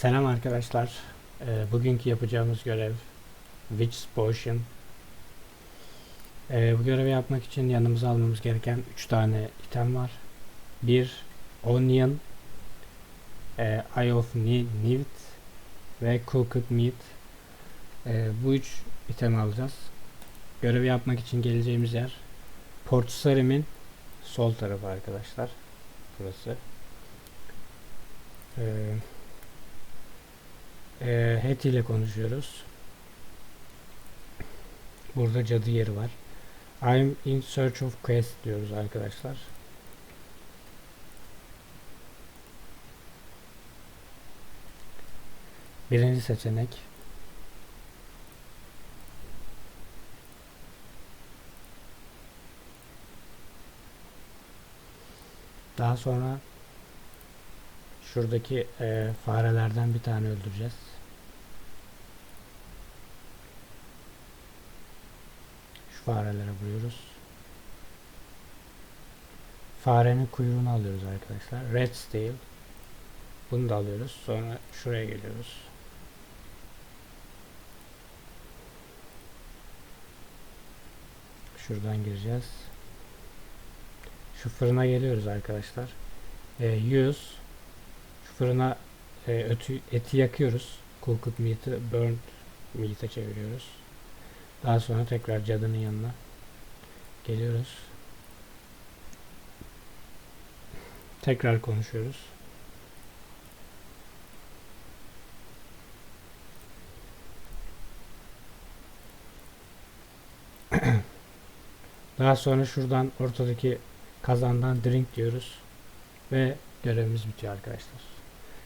Selam arkadaşlar. Ee, bugünkü yapacağımız görev Witch's Potion. Ee, bu görevi yapmak için yanımıza almamız gereken 3 tane item var. Bir Onion, e, Eye of Newt ve Cooked Meat. Ee, bu üç item alacağız. Görevi yapmak için geleceğimiz yer Port Sarim'in sol tarafı arkadaşlar. Burası. Ee, ee, Het ile konuşuyoruz. Burada cadı yeri var. I'm in search of quest diyoruz arkadaşlar. Birinci seçenek. Daha sonra Şuradaki e, farelerden bir tane öldüreceğiz. Şu farelere vuruyoruz. Farenin kuyruğunu alıyoruz arkadaşlar. Red Steel. Bunu da alıyoruz. Sonra şuraya geliyoruz. Şuradan gireceğiz. Şu fırına geliyoruz arkadaşlar. E, 100 fırına e, ötü, eti yakıyoruz. Cooked meat'i burnt meat'e çeviriyoruz. Daha sonra tekrar cadının yanına geliyoruz. Tekrar konuşuyoruz. Daha sonra şuradan ortadaki kazandan drink diyoruz. Ve görevimiz bitiyor arkadaşlar.